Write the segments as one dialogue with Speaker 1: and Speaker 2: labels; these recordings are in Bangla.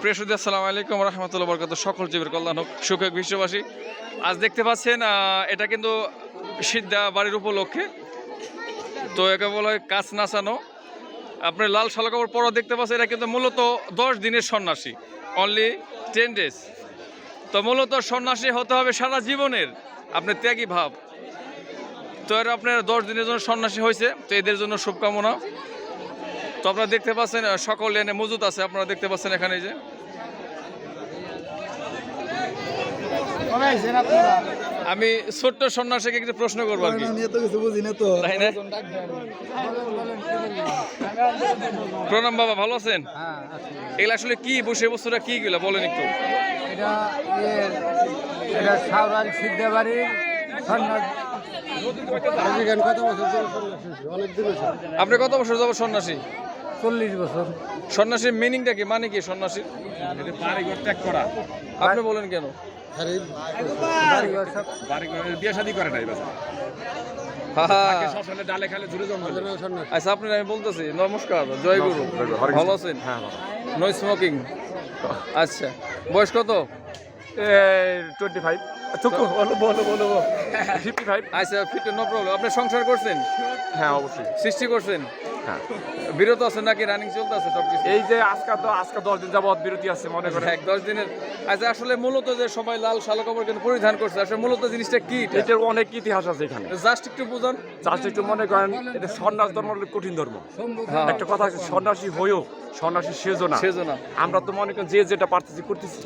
Speaker 1: প্রিয় সুদী আসসালামু আলাইকুম রহমতুল্লাহ বরকত সকল জীবের কল্যাণ হোক, সুখ বিশ্ববাসী। আজ দেখতে পাচ্ছেন এটা কিন্তু সিদ্ধা বাড়ির উপলক্ষে। তো একে বলা হয় কাজ নাচানো। আপনি লাল শালা কাপড় পরা দেখতে পাচ্ছেন, এটা কিন্তু মূলত দশ দিনের সন্ন্যাসী। অনলি টেন ডেজ তো মূলত সন্ন্যাসী হতে হবে সারা জীবনের। আপনার ত্যাগী ভাব। তো এরা আপনার দশ দিনের জন্য সন্ন্যাসী হয়েছে। তো এদের জন্য শুভকামনা। তো আপনারা দেখতে পাচ্ছেন সকল লেনে মজুদ আছে আপনারা দেখতে পাচ্ছেন এখানে এই যে। আমি ছোট্ট সন্ন্যাসীকে কিছু প্রশ্ন করব আর কি। তাই না? প্রণাম বাবা ভালো আছেন?
Speaker 2: হ্যাঁ
Speaker 1: এগুলো আসলে কি বসে বস্তুটা কি গুলা বলেন একটু।
Speaker 2: এটা সাউরাল সিদ্ধেবাড়ির সন্ন্যাস এখানে কত বছর ধরে সন্ন্যাসী? অনেক দিন হয়েছে।
Speaker 1: আপনি কত বছর যাব সন্ন্যাসী?
Speaker 2: চল্লিশ বছর।
Speaker 1: সন্ন্যাসীর মিনিংটা কি? মানে কি সন্ন্যাসী
Speaker 3: বাড়িঘর ত্যাগ করা।
Speaker 1: আপনি বলেন কেন?
Speaker 3: বিয়ে শাদী করে নাই
Speaker 1: আচ্ছা আপনি আমি বলতেছি নমস্কার জয় গুরু। ভালো আছেন?
Speaker 3: হ্যাঁ
Speaker 1: নো স্মোকিং আচ্ছা বয়স কত?
Speaker 3: টোয়েন্টি ফাইভ বলো বলো বলো ফিফটি ফাইভ।
Speaker 1: আচ্ছা ফিট নো প্রবলেম আপনি সংসার করছেন?
Speaker 3: হ্যাঁ অবশ্যই।
Speaker 1: সৃষ্টি করছেন?
Speaker 3: হ্যাঁ।
Speaker 1: বিরত আছেন নাকি? রানিং চলতে আছে সব কিছু
Speaker 3: এই যে আজকে তো আজকে দশ দিন যাবত বিরতি আছে মনে করে
Speaker 1: এক দশ দিনের আচ্ছা আসলে মূলত যে সবাই লাল শালো কাপড় কিন্তু পরিধান করছে আসলে মূলত জিনিসটা কি
Speaker 3: এটার অনেক ইতিহাস আছে এখানে।
Speaker 1: জাস্ট একটু বুঝান।
Speaker 3: জাস্ট একটু মনে করেন এটা সন্ন্যাস ধর্ম কঠিন ধর্ম।
Speaker 1: হ্যাঁ।
Speaker 3: একটা কথা আছে সন্ন্যাসী হয়েও সন্ন্যাসী সেজো না।
Speaker 1: সেজন্য
Speaker 3: আমরা তো মনে করেন যে যেটা পারতেছি করতেছি।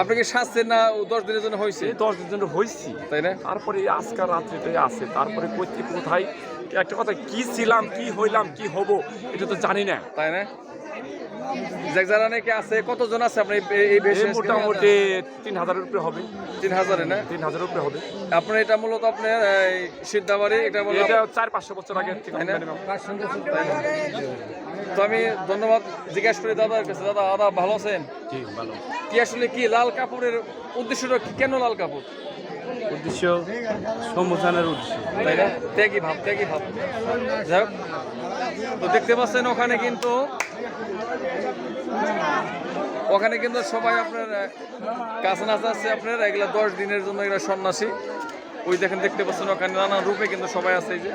Speaker 1: আপনি কি সাজছেন না দশ দিনের জন্য হয়েছে?
Speaker 3: দশ দিন জন্য হয়েছি।
Speaker 1: তাই না?
Speaker 3: তারপরে আজকাল রাত্রিটাই আছে। তারপরে কোথায় কোথায়? একটা কথা কি ছিলাম কি হইলাম কি হব এটা তো জানি না।
Speaker 1: তাই না? যাক যারা নাকি আছে কতজন আছে আপনি এই- এই বেশি
Speaker 3: মোটামুটি তিন হাজারের উপরে হবে।
Speaker 1: তিন হাজারে না?
Speaker 3: তিন হাজারের উপরে হবে।
Speaker 1: আপনার এটা মূলত আপনার সিদ্ধাবাড়ি এটা বলে
Speaker 3: এটা চার পাঁচশো বছর আগে।
Speaker 1: তো আমি ধন্যবাদ জিজ্ঞেস করি দাদার কাছে। দাদা দাদা ভালো আছেন? কি আসলে কি লাল কাপড়ের উদ্দেশ্যটা কি? কেন লাল কাপড়?
Speaker 2: উদ্দেশ্য সম্মোচনের উদ্দেশ্য
Speaker 1: তাই না? ত্যাগী ভাব ত্যাগী ভাব। যাই হোক তো দেখতে পাচ্ছেন ওখানে কিন্তু ওখানে কিন্তু সবাই আপনার কাছে নাচ আছে আপনার এগুলা দশ দিনের জন্য এগুলা সন্ন্যাসী। ওই দেখেন দেখতে পাচ্ছেন ওখানে নানান রূপে কিন্তু সবাই আছে এই যে।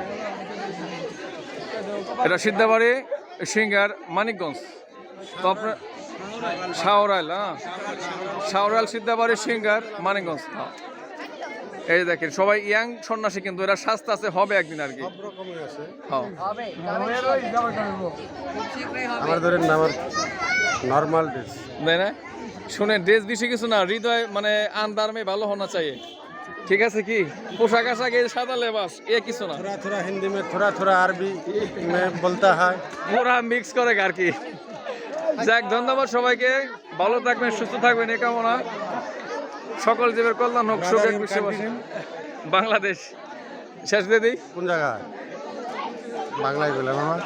Speaker 1: এটা সিদ্ধাবাড়ি সিঙ্গার মানিকগঞ্জ। তো আপনার সাওরাইল হ্যাঁ। সাওরাইল সিদ্ধাবাড়ির সিঙ্গার মানিকগঞ্জ। এই দেখেন সবাই ইয়াং সন্ন্যাসী কিন্তু এরা স্বাস্থ্য আছে হবে একদিন আর কি।
Speaker 2: না
Speaker 1: শুনে ড্রেস কিছু না হৃদয় মানে আন্দারমে ভালো হওয়া চাই। ঠিক আছে কি? পোশাক আশাক এই সাদা লেবাস এ কিছু না।
Speaker 2: হিন্দি মে থোড়া থোড়া আরবি বলতে হয়।
Speaker 1: পুরা মিক্স করে আর কি। যাক ধন্যবাদ সবাইকে। ভালো থাকবেন সুস্থ থাকবেন এ কামনা। সকল জীবের কল্যাণ হোক সুখে বিশ্ববাসী বাংলাদেশ। শেষ দিয়ে দিই।
Speaker 2: কোন জায়গা বাংলায় বললাম আমার।